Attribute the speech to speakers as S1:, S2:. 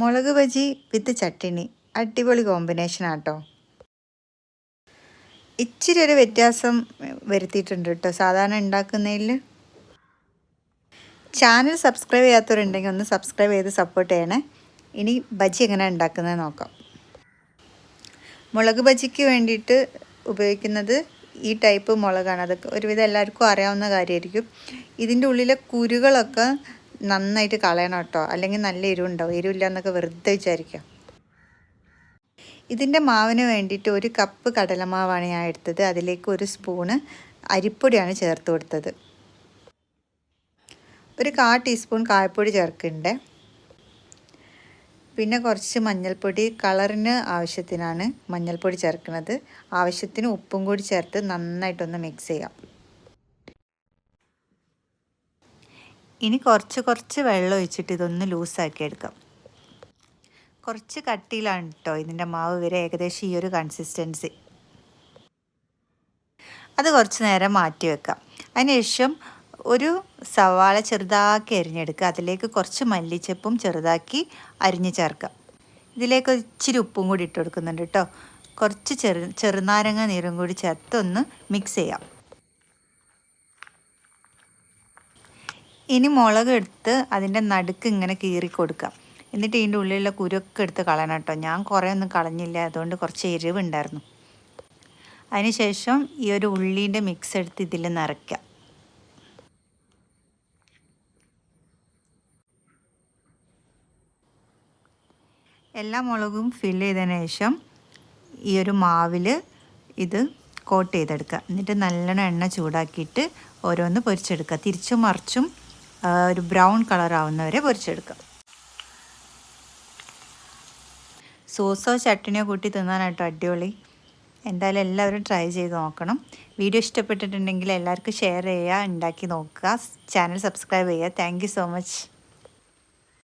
S1: മുളക് ബജി വിത്ത് ചട്ടിണി. അടിപൊളി കോമ്പിനേഷൻ ആട്ടോ. ഇച്ചിരി ഒരു വ്യത്യാസം വരുത്തിയിട്ടുണ്ട് കേട്ടോ സാധാരണ ഉണ്ടാക്കുന്നതിൽ. ചാനൽ സബ്സ്ക്രൈബ് ചെയ്യാത്തവരുണ്ടെങ്കിൽ ഒന്ന് സബ്സ്ക്രൈബ് ചെയ്ത് സപ്പോർട്ട് ചെയ്യണേ. ഇനി ബജി എങ്ങനെ ഉണ്ടാക്കുന്നത് നോക്കാം. മുളക് ബജിക്ക് വേണ്ടിയിട്ട് ഉപയോഗിക്കുന്നത് ഈ ടൈപ്പ് മുളകാണ്. അതൊക്കെ ഒരുവിധം എല്ലാവർക്കും അറിയാവുന്ന കാര്യമായിരിക്കും. ഇതിന്റെ ഉള്ളിലെ കുരുകളൊക്കെ നന്നായിട്ട് കളയണം കേട്ടോ. അല്ലെങ്കിൽ നല്ല എരിവുണ്ടാവും. എരിവില്ല എന്നൊക്കെ വെറുതെ വിചാരിക്കാം ഇതിന്റെ മാവിന് വേണ്ടിയിട്ട് ഒരു കപ്പ് കടലമാവാണ് ഞാൻ എടുത്തത്. അതിലേക്ക് ഒരു സ്പൂണ് അരിപ്പൊടിയാണ് ചേർത്ത് കൊടുത്തത്. ഒരു കാ ടീസ്പൂൺ കായപ്പൊടി ചേർക്കുന്നുണ്ട്. പിന്നെ കുറച്ച് മഞ്ഞൾപ്പൊടി. കളറിന് ആവശ്യത്തിനാണ് മഞ്ഞൾപ്പൊടി ചേർക്കുന്നത്. ആവശ്യത്തിന് ഉപ്പും കൂടി ചേർത്ത് നന്നായിട്ടൊന്ന് മിക്സ് ചെയ്യാം. ഇനി കുറച്ച് കുറച്ച് വെള്ളം ഒഴിച്ചിട്ട് ഇതൊന്ന് ലൂസാക്കി എടുക്കാം. കുറച്ച് കട്ടിയിലാണ് കേട്ടോ ഇതിന്റെ മാവ് വരെ ഏകദേശം ഈ ഒരു കൺസിസ്റ്റൻസി അത് കുറച്ച് നേരം മാറ്റി വെക്കാം. അതിനുശേഷം ഒരു സവാള ചെറുതാക്കി അരിഞ്ഞെടുക്കുക. അതിലേക്ക് കുറച്ച് മല്ലിച്ചപ്പും ചെറുതാക്കി അരിഞ്ഞ് ചേർക്കാം. ഇതിലേക്ക് ഇച്ചിരി ഉപ്പും കൂടി ഇട്ട് കൊടുക്കുന്നുണ്ട് കേട്ടോ കുറച്ച് ചെറു ചെറുനാരങ്ങ നീരും കൂടി ചേർത്ത് ഒന്ന് മിക്സ് ചെയ്യാം. ഇനി മുളക് എടുത്ത് അതിന്റെ നടുക്ക് ഇങ്ങനെ കീറി കൊടുക്കാം എന്നിട്ട് ഇതിന്റെ ഉള്ളിലുള്ള കുരുക്കെ എടുത്ത് കളയണം കേട്ടോ. ഞാൻ കുറേ ഒന്നും കളഞ്ഞില്ല. അതുകൊണ്ട് കുറച്ച് എരിവ് എരിവുണ്ടായിരുന്നു അതിനുശേഷം ഈ ഒരു ഉള്ളീന്റെ മിക്സ് എടുത്ത് ഇതിൽ നിറയ്ക്കാം എല്ലാ മുളകും ഫില്ല് ചെയ്തതിന് ശേഷം ഈ ഒരു മാവിൽ ഇത് കോട്ട് ചെയ്തെടുക്കുക. എന്നിട്ട് നല്ലോണം എണ്ണ ചൂടാക്കിയിട്ട് ഓരോന്ന് പൊരിച്ചെടുക്കുക. തിരിച്ചും മറിച്ചും ഒരു ബ്രൗൺ കളർ ആവുന്നവരെ പൊരിച്ചെടുക്കുക സോസോ ചട്ടിനിയോ കൂട്ടി തിന്നാനായിട്ടോ അടിപൊളി. എന്തായാലും എല്ലാവരും ട്രൈ ചെയ്ത് നോക്കണം. വീഡിയോ ഇഷ്ടപ്പെട്ടിട്ടുണ്ടെങ്കിൽ എല്ലാവർക്കും ഷെയർ ചെയ്യുക ഉണ്ടാക്കി നോക്കുക. ചാനൽ സബ്സ്ക്രൈബ് ചെയ്യുക. Thank so much.